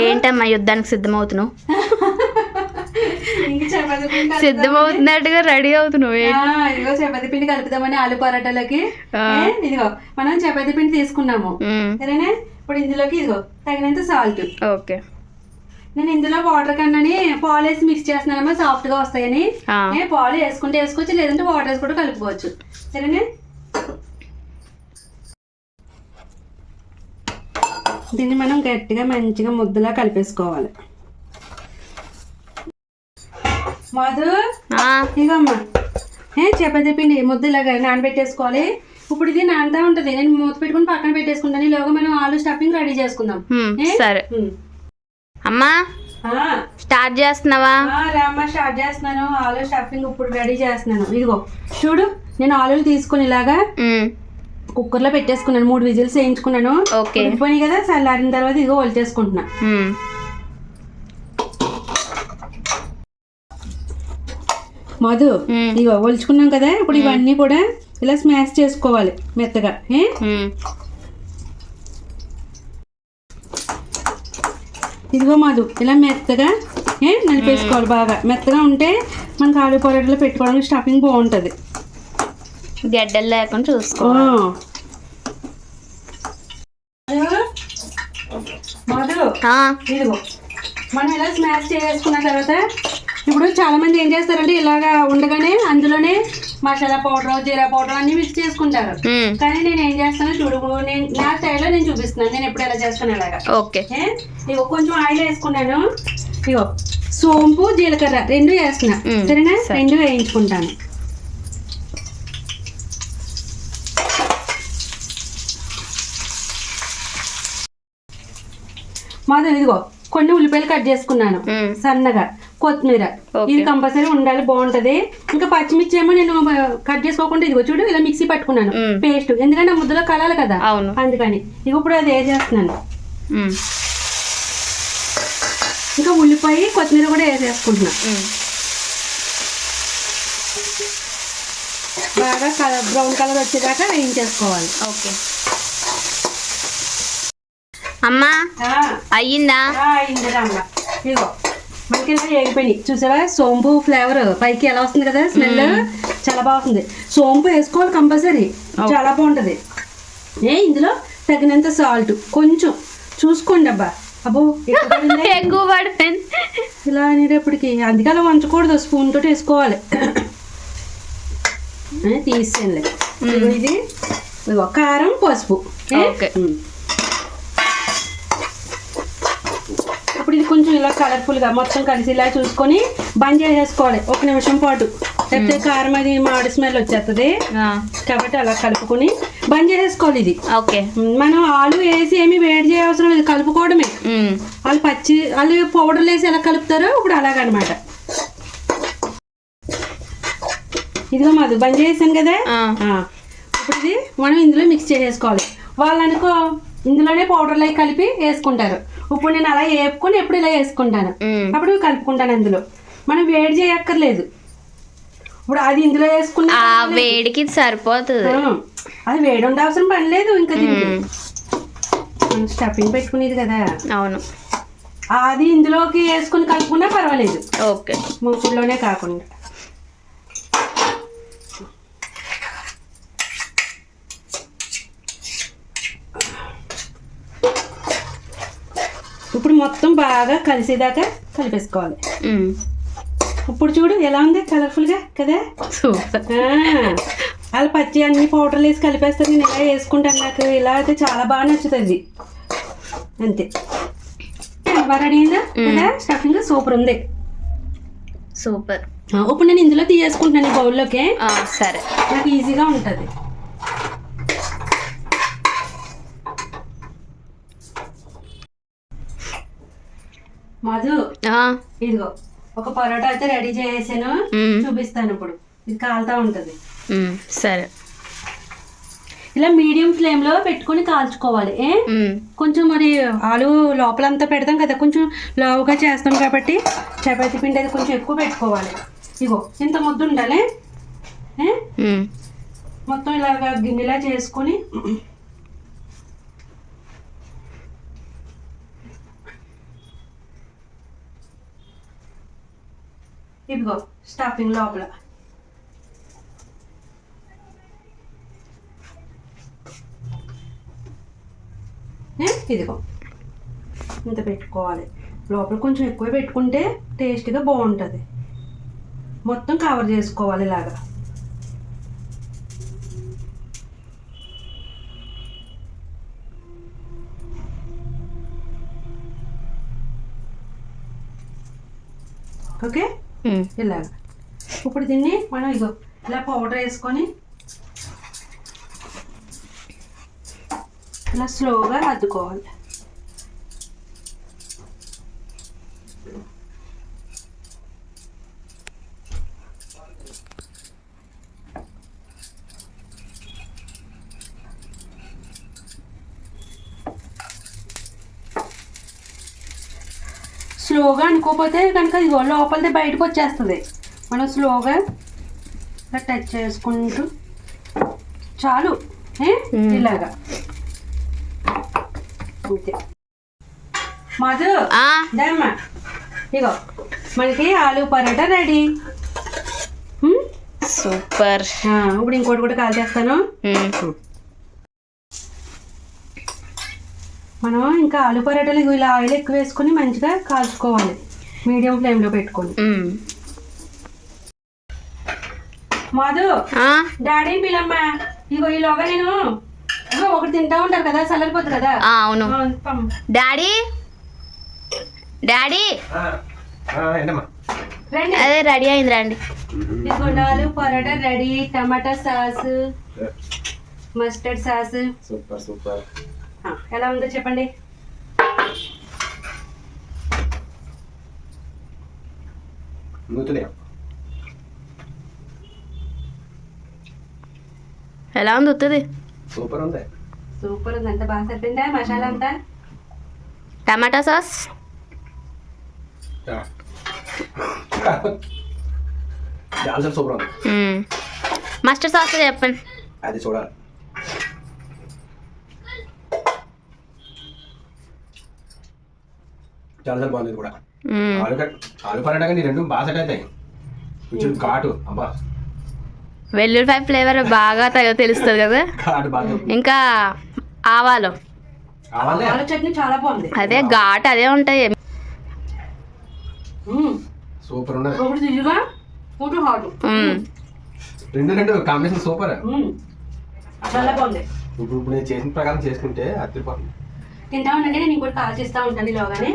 ఏంటమ్మా యుద్ధానికి సిద్ధమవుతున్నావు? సిద్ధమవుతున్నట్టుగా రెడీ అవుతున్నావు ఇదిగో చపాతీ పిండి కలుపుదామని ఆలు పరాటాలకి. ఇదిగో మనం చపాతీ పిండి తీసుకున్నాము. సరేనా? ఇప్పుడు ఇందులోకి ఇదిగో తగినంత సాల్ట్ ఓకే. నేను ఇందులో వాటర్ కన్నాని పాలు వేసి మిక్స్ చేస్తున్నానమ్మా సాఫ్ట్గా వస్తాయని. పాలు వేసుకుంటే వేసుకోవచ్చు లేదంటే వాటర్ వేసి కూడా కలుపుకోవచ్చు. సరేనా? దీన్ని మనం గట్టిగా మంచిగా ముద్దలా కలిపేసుకోవాలి. మధు? ఆ, ఇగమ్మా. ఏ చపాతీ పిండి ముద్దలాగా నానబెట్టేసుకోవాలి. ఇప్పుడు ఇది నానుతా ఉంటది. నేను మూత పెట్టుకుని పక్కన పెట్టేసుకుంటాను. ఈలోగా మనం ఆలు స్టఫింగ్ రెడీ చేసుకుందాం? సరే. అమ్మా స్టార్ట్ చేస్తున్నావా? రామ్మ స్టార్ట్ చేస్తున్నాను. ఆలు స్టఫింగ్ ఇప్పుడు రెడీ చేస్తున్నాను. ఇదిగో చూడు నేను ఆలులు తీసుకుని ఇలాగా కుక్కర్లో పెట్టేసుకున్నాను మూడు విజిల్స్ వేయించుకున్నాను. ఓకే. ఉడికిపోయినాయి కదా చల్లారిన తర్వాత ఇదిగో వలిచేసుకుంటున్నా మధు ఇదిగో ఒలుచుకున్నాం కదా ఇప్పుడు ఇవన్నీ కూడా ఇలా స్మాష్ చేసుకోవాలి మెత్తగా ఇదిగో మాధు ఇలా మెత్తగా ఏ నలిపేసుకోవాలి బాగా. మెత్తగా ఉంటే మనకు ఆలు పొరట్లో పెట్టుకోవడానికి స్టఫింగ్ బాగుంటుంది. గడ్డలు లేకుండా చూసుకో మనం ఇలా స్మాష్ చేసుకున్న తర్వాత ఇప్పుడు చాలా మంది ఏం చేస్తారంటే ఇలాగా ఉండగానే అందులోనే మసాలా పౌడర్ జీరా పౌడర్ అన్ని మిక్స్ చేసుకుంటారు. కానీ నేను ఏం చేస్తాను చూడు నేను నా స్టైల్లో నేను చూపిస్తున్నాను. నేను ఎప్పుడు ఎలా చేస్తాను ఇలాగా ఓకే? ఇగో కొంచెం ఆయిల్ వేసుకున్నాను. ఇగో సోంపు జీలకర్ర రెండు వేస్తున్నా. సరేనా? సరే. రెండు వేయించుకుంటాను. మాధవ్ ఇదిగో కొన్ని ఉల్లిపాయలు కట్ చేసుకున్నాను. సన్నగా. కొత్తిమీర. ఇది కంపల్సరీ ఉండాలి బాగుంటది. ఇంకా పచ్చిమిర్చి ఏమో నేను కట్ చేసుకోకుండా ఇదిగో చూడు ఇలా మిక్సీ పట్టుకున్నాను. పేస్ట్. ఎందుకంటే ముద్దలో కలాలి కదా. అందుకని. ఇక ఇప్పుడు అది వేసేస్తున్నాను ఇంకా ఉల్లిపాయ కొత్తిమీర కూడా వేసేసుకుంటున్నా బాగా కలర్ బ్రౌన్ కలర్ వచ్చేదాకా వేయించేసుకోవాలి. ఓకే. అమ్మా అయ్యిందా? ఇదిగో మనకి ఇలా వేగిపోయినాయి చూసావా? సోంపు ఫ్లేవర్. పైకి ఎలా వస్తుంది కదా? స్మెల్ చాలా బాగుంది సోంపు వేసుకోవాలి కంపల్సరీ. చాలా బాగుంటది. ఏ ఇందులో తగినంత సాల్ట్. కొంచెం. చూసుకోండి అబ్బా. అబ్బో ఎక్కువ పడిపోయింది ఇలా అనేటప్పటికి. అందుకే అలా వంచకూడదు. స్పూన్ తోటి వేసుకోవాలి. తీసేయండి. ఇది. కారం పసుపు? ఓకే. ఉమ్. ఇప్పుడు ఇది కొంచెం ఇలా కలర్ఫుల్గా మొత్తం కలిసి ఇలా చూసుకొని బంద్ చేసేసుకోవాలి. ఒక నిమిషం పాటు. లేకపోతే కారం అది మామిడి స్మెల్ వచ్చేస్తుంది. కాబట్టి అలా కలుపుకొని బంద్ చేసేసుకోవాలి ఇది. ఓకే. మనం ఆలు వేసి ఏమి వేడి చేయవసరం లేదు. కలుపుకోవడమే. వాళ్ళు పచ్చి వాళ్ళు పౌడర్లు వేసి ఎలా కలుపుతారో ఇప్పుడు అలాగనమాట. ఇదిగో మాది బంద్ చేసాను కదా. ఇప్పుడు ఇది మనం ఇందులో మిక్స్ చేసేసుకోవాలి. వాళ్ళు అనుకో ఇందులోనే పౌడర్లు అవి కలిపి వేసుకుంటారు. ఇప్పుడు నేను అలా వేపుకొని ఎప్పుడు ఇలా వేసుకుంటాను. అప్పుడు కలుపుకుంటాను అందులో. మనం వేడి చేయక్కర్లేదు. ఇప్పుడు అది ఇందులో వేసుకున్న వేడికి సరిపోతుంది. అది వేడి ఉండవసరం పని లేదు ఇంకా స్టఫింగ్ పెట్టుకునేది కదా. అవును. అది ఇందులోకి వేసుకుని కలుపుకున్నా పర్వాలేదు. ఓకే. మూకుడులోనే కాకుండా. ఇప్పుడు మొత్తం బాగా కలిసేదాకా కలిపేసుకోవాలి. ఇప్పుడు చూడు ఎలా ఉంది? కలర్ఫుల్గా కదా? సూపర్. వాళ్ళు పచ్చి అన్ని పౌడర్లు వేసి కలిపేస్తారు నేను ఇలా వేసుకుంటాను నాకు. ఇలా అయితే చాలా బాగా నచ్చుతుంది. అంతే. బాగా రెడీ అయిందా? కదా? స్టఫింగ్ సూపర్ ఉంది. సూపర్. ఇప్పుడు నేను ఇందులో తీసేసుకుంటున్నాను ఈ బౌల్లోకి సరే. నాకు ఈజీగా ఉంటుంది. మధు ఇదిగో ఒక పరోటా అయితే రెడీ చేసేసాను. ఉమ్, చూపిస్తాను ఇప్పుడు. ఇది కాలుతా ఉంటుంది. సరే. ఇలా మీడియం ఫ్లేమ్లో పెట్టుకొని కాల్చుకోవాలి ఏ? కొంచెం మరి ఆలు లోపలంతా పెడతాం కదా కొంచెం లావుగా చేస్తాం కాబట్టి చపాతీ పిండి అది కొంచెం ఎక్కువ పెట్టుకోవాలి. ఇగో ఇంత ముద్ద ఉండాలి మొత్తం ఇలాగా గిన్నెలా చేసుకొని ఇదిగో స్టఫింగ్ లోపల ఏ, ఇదిగో ఇంత పెట్టుకోవాలి. లోపల కొంచెం ఎక్కువ పెట్టుకుంటే టేస్ట్గా బాగుంటుంది. మొత్తం కవర్ చేసుకోవాలి ఇలాగా. ఓకే ఇలాగ. ఇప్పుడు దీన్ని మనం ఇగో ఇలా పౌడర్ వేసుకొని ఇలా స్లోగా అద్దుకోవాలి స్లోగా అనుకోకపోతే కనుక ఇదిగో లోపలిది బయటకు వచ్చేస్తుంది. మనం స్లోగా ఇలా టచ్ చేసుకుంటూ చాలు. ఇలాగా. అంతే. మధు దమ్మా ఇగో మనకి ఆలు పరోటా రెడీ? సూపర్. ఇప్పుడు ఇంకోటి కూడా కాల్ చేస్తాను. మనం ఇంకా ఆలు పరోటాలు ఇలా ఆయిల్ ఎక్కువ వేసుకొని మంచిగా కాల్చుకోవాలి. మీడియం ఫ్లేమ్లో పెట్టుకొని. మధు ఆ, డాడీ పిల్లమ్మా ఇగో ఈలోగా నేను ఇగో ఒకటి తింటా ఉంటారు కదా చల్లరిపోతుంది కదా? ఆ, అవును. డాడీ? డాడీ? అదే రెడీ అయింది రండి. Aloo paratha ready tomato sauce mustard sauce. Super super. ఎలా ఉందో చెప్పండి. ఎలా ఉంది ఉత్తది? సూపర్ ఉంది. సూపర్ ఉంది. అంత బాగా సరిపోయిందా? మసాలా అంతా? Tomato sauce? సూపర్ ఉంది. మస్టర్డ్ సాస్ చెప్పండి. అది చూడాలి. చాలా చాలా బాగుంది కూడా. ఆలు ఆలు పరాటా కానీ రెండు బాగా సెట్ అవుతాయి. కొంచెం ఘాటు అబ్బా. వెల్లుల్లిపాయ ఫ్లేవర్ బాగా తెలుస్తుంది కదా? ఇంకా ఆవాలు. చట్నీ చాలా బాగుంది. అదే ఘాట్ అదే ఉంటాయి. సూపర్. రెండు రెండు కాంబినేషన్ సూపర్. మ్మ్. చాలా బాగుంది. ఇప్పుడు నేను చేసిన ప్రకారం చేసుకుంటే అదిరిపోతుంది తింటా ఉండండి నేను ఇంకోటి కాల్ చేస్తా ఉంటాను ఈలోగానే